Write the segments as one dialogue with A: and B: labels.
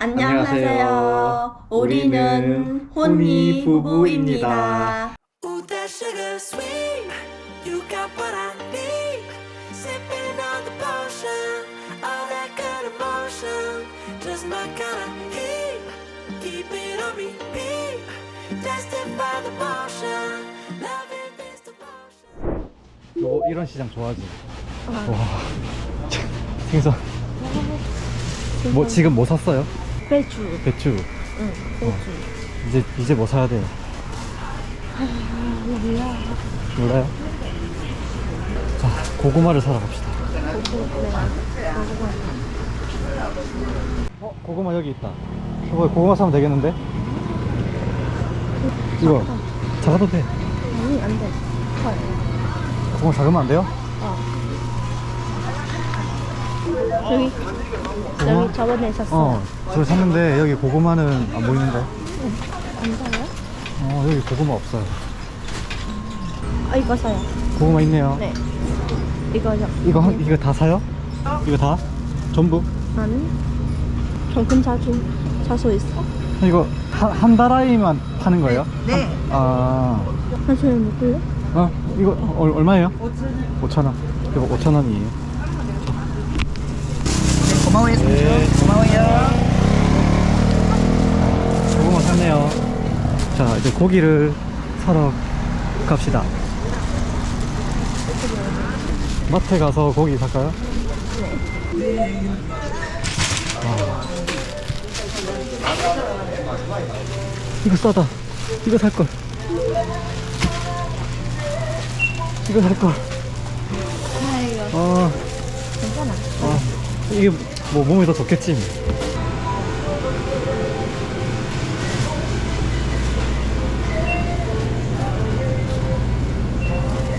A: 안녕하세요. 우리는 혼이 부부입니다.
B: 너 이런 시장 좋아하지? 와 생선 뭐 지금 뭐 샀어요?
A: 배추.
B: 배추
A: 응, 배추.
B: 이제 이제 뭐 사야 돼요?
A: 몰라.
B: 몰라요? 자 고구마를 사러 갑시다 어 고구마 여기 있다 저거 고구마 사면 되겠는데? 이거 작아도 돼
A: 아니, 안 돼. 헐.
B: 고구마 작으면 안 돼요?
A: 여기,
B: 고구마?
A: 여기 저번에 샀어.
B: 어 저기 샀는데 여기 고구마는 안 보이는데
A: 안 사요?
B: 어 여기 고구마 없어요
A: 아, 이거 사요.
B: 고구마 있네요
A: 네. 이거요.
B: 이거 한, 이거 다 사요? 이거 다? 전부?
A: 나는 정근 자주 사서 있어.
B: 이거 한, 한 달아이만 파는 거예요? 네. 아,
A: 나중에 먹을래?
B: 어, 이거 얼, 얼마예요? 5천 5천 원. 이거 5천 원이에요. 고마워요. 네. 고마워요. 고구마 샀네요. 자, 이제 고기를 사러 갑시다. 마트에 가서 고기 살까요? 이거 싸다. 이거 살 걸. 이거 살 걸. 어,
A: 괜찮아.
B: 어, 이게 뭐 몸에 더 좋겠지. 뭐.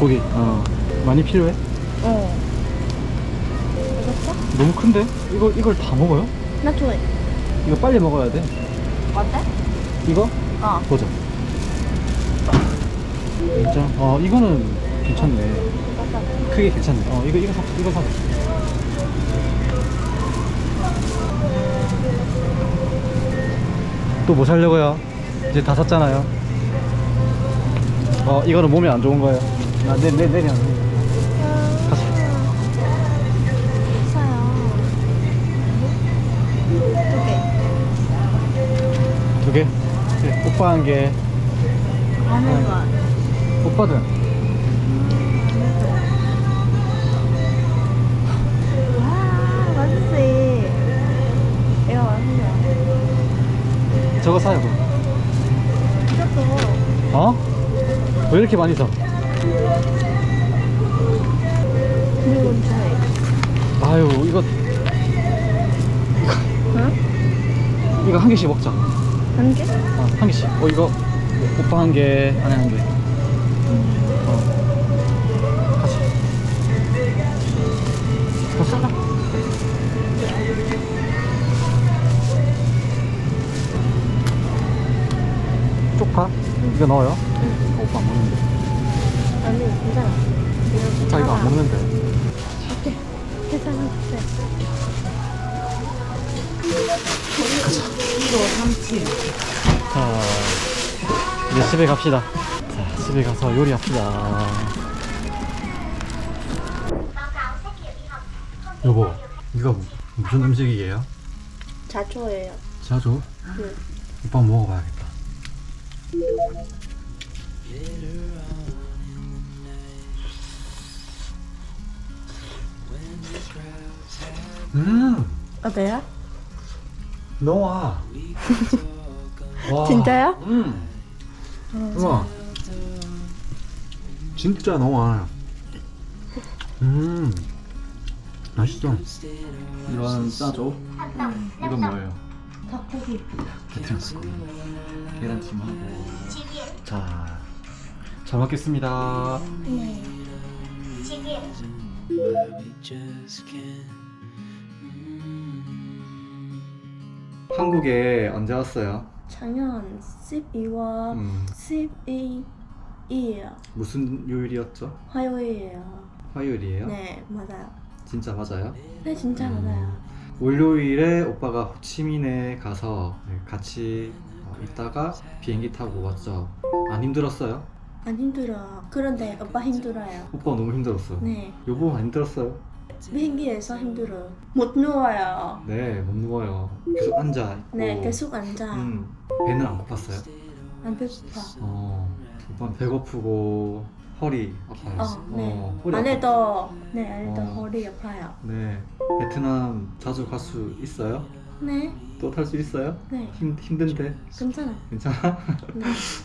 B: 고기, 어, 많이 필요해?
A: 어. 써?
B: 너무 큰데? 이거 이걸 다 먹어요?
A: 나 좋아해.
B: 이거 빨리 먹어야 돼.
A: 어때?
B: 이거?
A: 어.
B: 보자. 진짜? 어, 이거는 괜찮네. 크게 괜찮네. 어, 이거, 이거 사, 이거 사. 또뭐 사려고요? 이제 다 샀잖아요. 어, 이거는 몸에 안 좋은 거예요. 아, 내, 내, 내려.
A: 사요. 두 개.
B: 두 개? 그래, 오빠 한 개.
A: 하는 거.
B: 오빠든. 저거 사요, 그럼. 어? 왜 이렇게 많이 사? 아유, 이거,
A: 응?
B: 이거 한 개씩 먹자.
A: 한 개?
B: 어, 한 개씩. 어, 이거 오빠 한 개, 안에 한 개. 어. 같이. 가자. 쪽파? 이거 넣어요? 어, 오빠 안 먹는데.
A: 아니, 괜찮아. 이거
B: 이거 안 먹는데.
A: 오케이. 괜찮아. 네.
B: 자, 이제 집에 갑시다. 자, 집에 가서 요리합시다. 여보, 이거 무슨 음식이에요?
A: 자초예요.
B: 자주?
A: 네.
B: 오빠 먹어봐야겠다. 음,
A: 어때요?
B: 너와. 와.
A: 진짜요?
B: 음. 우와. 진짜 너와. 음. 맛있어. 이건 짜조. 이건 뭐예요?
A: 닭고기.
B: 베트남스 계란찜하고. 자, 잘 먹겠습니다.
A: 네.
B: 한국에 언제 왔어요?
A: 작년 12월
B: 음,
A: 12일
B: 무슨 요일이었죠?
A: 화요일이에요.
B: 화요일이에요?
A: 네, 맞아요.
B: 진짜 맞아요?
A: 네, 진짜
B: 음.
A: 맞아요.
B: 월요일에 오빠가 호치민에 가서 네, 같이 어, 있다가 비행기 타고 왔죠. 안 힘들었어요?
A: 안 힘들어. 그런데 오빠 힘들어요.
B: 오빠 너무 힘들었어.
A: 네.
B: 여보 안 힘들었어요?
A: 비행기에서 힘들어. 못 누워요.
B: 네, 못 누워요. 계속 앉아 있고.
A: 네, 계속 앉아.
B: 음, 배는 안 고팠어요?
A: 안 배고파.
B: 어, 오빠는 배고프고 허리 아파요.
A: 어, 네.
B: 어, 허리
A: 안에도 네, 안에도
B: 어.
A: 허리 아파요.
B: 아파. 네, 베트남 자주 갈 수 있어요?
A: 네,
B: 또 탈 수 있어요?
A: 네,
B: 힘 힘든데
A: 괜찮아.
B: 괜찮아?
A: 네,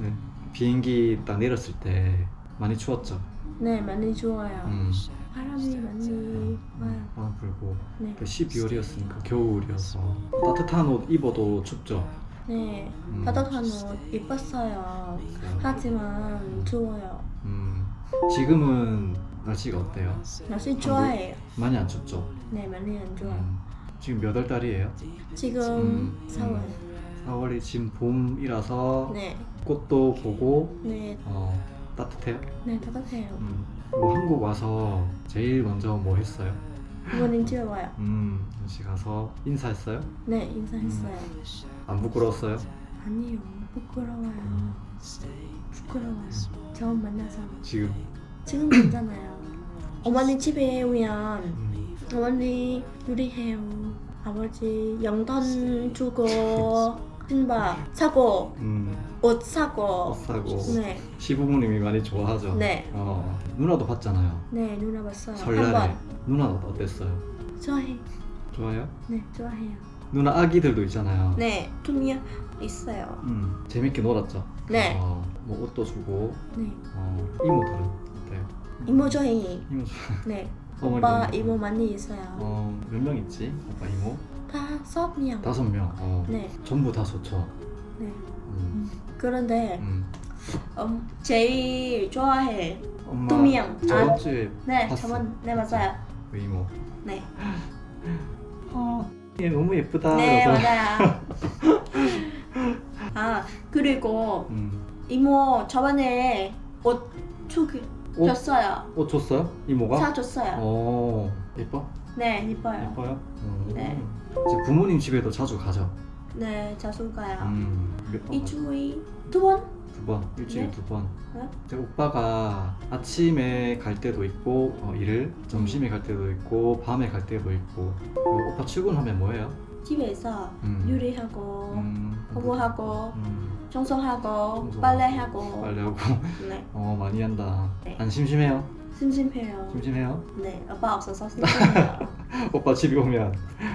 B: 네. 비행기 딱 내렸을 때 많이 추웠죠.
A: 네, 많이 좋아요.
B: 음,
A: 바람이 많이 와요.
B: 바람 불고
A: 네,
B: 12월이었으니까 겨울이어서 따뜻한 옷 입어도 춥죠.
A: 네,
B: 음.
A: 따뜻한 옷 입었어요. 하지만 추워요.
B: 음, 지금은 날씨가 어때요?
A: 날씨 좋아해요.
B: 많이 안 춥죠?
A: 네, 많이 안 좋아.
B: 음, 지금 몇 월 달이에요?
A: 지금
B: 음,
A: 4월.
B: 4월이 지금 봄이라서
A: 네,
B: 꽃도 보고
A: 네,
B: 어, 따뜻해요.
A: 네, 따뜻해요.
B: 음, 그리고 한국 와서 제일 먼저 뭐 했어요?
A: 이번엔 좋아요.
B: 음, 역시 가서 인사했어요?
A: 네, 인사했어요.
B: 안 부끄러웠어요?
A: 아니요, 부끄러워요. 부끄러워요. 처음 만나서.
B: 지금
A: 지금 괜찮아요. 어머니 집에 오면
B: 음,
A: 어머니 요리해요. 아버지 영돈 주고 신발 사고
B: 음,
A: 옷 사고
B: 옷 사고
A: 네,
B: 시부모님이 많이 좋아하죠.
A: 네.
B: 어, 누나도 봤잖아요.
A: 네 누나 봤어요.
B: 설날에
A: 한번
B: 누나는 어땠어요?
A: 좋아해.
B: 좋아요?
A: 네 좋아해요.
B: 누나 아기들도 있잖아요.
A: 네 돈이 있어요.
B: 음, 재밌게 놀았죠.
A: 네.
B: 어, 뭐 옷도 주고
A: 네
B: 어, 이모들은 어때요?
A: 이모 좋아해.
B: 이모 주-
A: 네 오빠. 이모 많이 있어요.
B: 어, 몇 명 있지? 오빠 이모?
A: 다섯 명.
B: 다섯 명. 어.
A: 네
B: 전부 다 좋죠.
A: 네.
B: 음.
A: 그런데
B: 음.
A: 음, 제일 좋아해.
B: 엄마
A: 두 명.
B: 저번
A: 아,
B: 주에
A: 네
B: 봤어.
A: 저번 네 맞아요.
B: 그 이모.
A: 네.
B: 어, 얘 너무 예쁘다.
A: 네
B: 그래서-
A: 맞아요. 아 그리고
B: 음.
A: 이모 저번에 옷 주기
B: 옷?
A: 줬어요.
B: 옷 줬어요? 이모가?
A: 사줬어요.
B: 어, 예뻐?
A: 네 이뻐요.
B: 예뻐요? 음.
A: 네.
B: 이제 부모님 집에도 자주 가죠.
A: 네 자주 가요.
B: 음. 몇 번? 가죠?
A: 일주일 두 번?
B: 두 번, 일주일에
A: 네.
B: 두 번.
A: 네?
B: 이제 오빠가 아침에 갈 때도 있고 어, 일을 점심에 갈 때도 있고 밤에 갈 때도 있고 그리고 오빠 출근하면 뭐해요?
A: 집에서
B: 음.
A: 요리하고
B: 음,
A: 공부하고
B: 음,
A: 청소하고
B: 청소.
A: 빨래하고
B: 빨래하고
A: 네
B: 어 많이 한다.
A: 네.
B: 안 심심해요?
A: 심심해요.
B: 심심해요?
A: 네 오빠 없어서 심심해요.
B: 오빠 집에 오면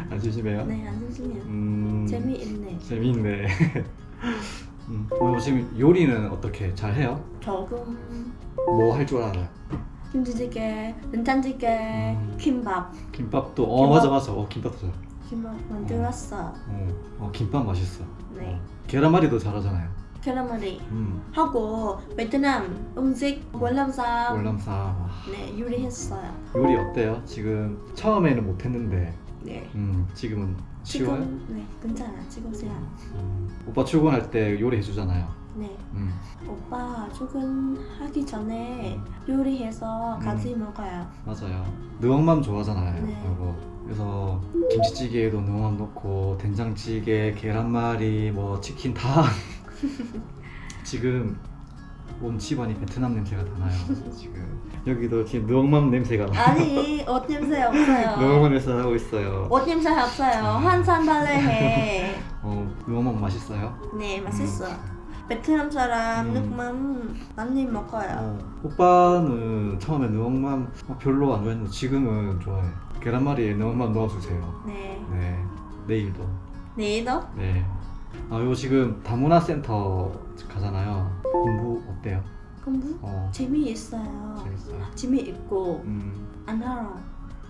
B: 안 심심해요?
A: 네안 심심해요.
B: 음,
A: 재미있네.
B: 재미있네. 음, 어, 지금 요리는 어떻게 잘 해요?
A: 조금
B: 뭐 할 줄 알아요?
A: 김치찌개, 된장찌개,
B: 음.
A: 김밥,
B: 김밥도 어
A: 김밥.
B: 맞아 맞아 어 김밥도 잘.
A: 김밥 만들었어.
B: 어, 어 김밥 맛있어.
A: 네.
B: 계란말이도 잘하잖아요.
A: 계란말이
B: 음.
A: 하고 베트남 음식 월남쌈
B: 월남쌈 와,
A: 네 요리했어요.
B: 요리 어때요? 지금 처음에는 못했는데
A: 네.
B: 음, 지금은 쉬워요?
A: 지금 네 괜찮아.
B: 음, 오빠 출근할 때 요리 해 주잖아요.
A: 네.
B: 음,
A: 오빠 출근하기 전에 요리해서 같이 먹어요.
B: 맞아요. 느엉맘 좋아하잖아요.
A: 네.
B: 여보. 그래서 김치찌개에도 느엉맘 넣고 된장찌개, 계란말이, 뭐 치킨 다 지금 온 집안이 베트남 냄새가 다 나요. 지금 여기도 지금 느엉맘 냄새가 나.
A: 아니 옷 냄새 없어요.
B: 냄새 나고 있어요.
A: 옷 냄새 없어요. 한산 발레해.
B: 어, 느엉맘 맛있어요?
A: 네 맛있어. 베트남 사람
B: 음.
A: nước 많이 먹어요.
B: 어, 오빠는 처음에 느엉맘 어, 별로 안 좋아했는데 지금은 좋아해. 계란말이에 느엉맘 넣어주세요.
A: 네.
B: 네, 내일도.
A: 내일도
B: 네. 아, 요 지금 다문화 센터 가잖아요. 공부 어때요?
A: 공부
B: 어,
A: 재미있어요.
B: 재밌어요.
A: 재미있고
B: 음,
A: 안 알아.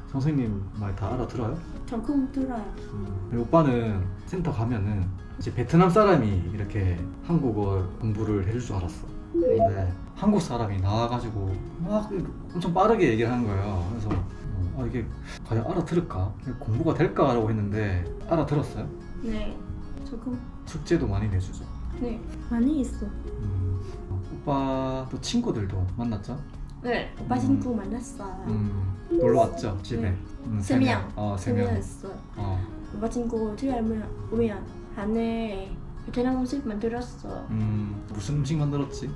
B: 선생님 말 다 알아들어요?
A: 조금 들어요.
B: 음. 오빠는 센터 가면은 이제 베트남 사람이 이렇게 한국어 공부를 해줄 줄 알았어. 근데 한국 사람이 나와가지고 막 엄청 빠르게 얘기를 하는 거예요. 그래서 어, 아, 이게 과연 알아들을까? 공부가 될까라고 했는데 알아들었어요.
A: 네. 조금
B: 숙제도 많이 내주죠.
A: 네 많이 있어.
B: 음, 어, 오빠 또 친구들도 만났죠?
A: 네. 오빠
B: 음.
A: 친구 만났어요.
B: 음, 놀러 왔죠 집에.
A: 네.
B: 음,
A: 세 명.
B: 어, 세 명.
A: 재미있어.
B: 어,
A: 여자친구 thứ 20 오면 안에 베트남 음식 만들었어.
B: 음 무슨 음식 만들었지?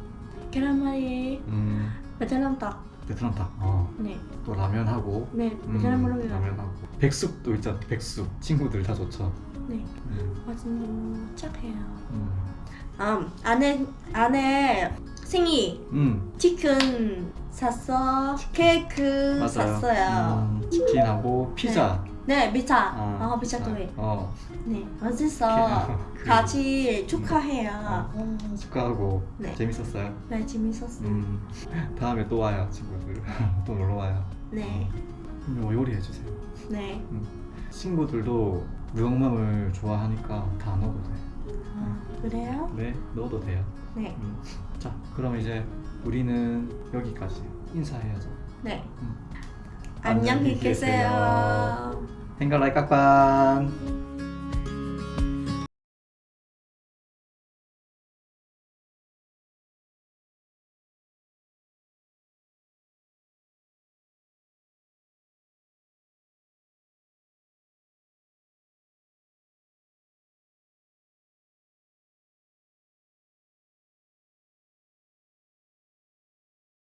A: 계란말이,
B: 음
A: 베트남 닭.
B: 베트남 닭. 어.
A: 네,
B: 또 라면하고.
A: 네,
B: 음,
A: 베트남 라면.
B: 라면하고. 백숙도 있잖아. 백숙. 친구들 다 좋죠.
A: 네,
B: 음.
A: 여자친구 착해요.
B: 음.
A: 아, 안에 안에 생이
B: 음.
A: 치킨 샀어, 케이크
B: 맞아요.
A: 샀어요.
B: 음, 치킨하고 피자.
A: 네, 피자.
B: 어,
A: 어, 피자도 해.
B: 어.
A: 네, 맛있어.
B: 그-
A: 같이 축하해요.
B: 어. 축하하고
A: 네.
B: 재밌었어요.
A: 네, 재밌었어.
B: 음. 다음에 또 와요, 친구들. 또 놀러 와요.
A: 네,
B: 뭐 요리해 주세요.
A: 네.
B: 친구들도 무역맘을 좋아하니까 다 넣어도 돼.
A: 아, 그래요?
B: 네, 넣어도 돼요.
A: 네,
B: 음. 자, 그럼 이제 우리는 여기까지 인사해야죠.
A: 네.
B: 음. 안녕히
A: 계세요.
B: 행갈라이 깍반.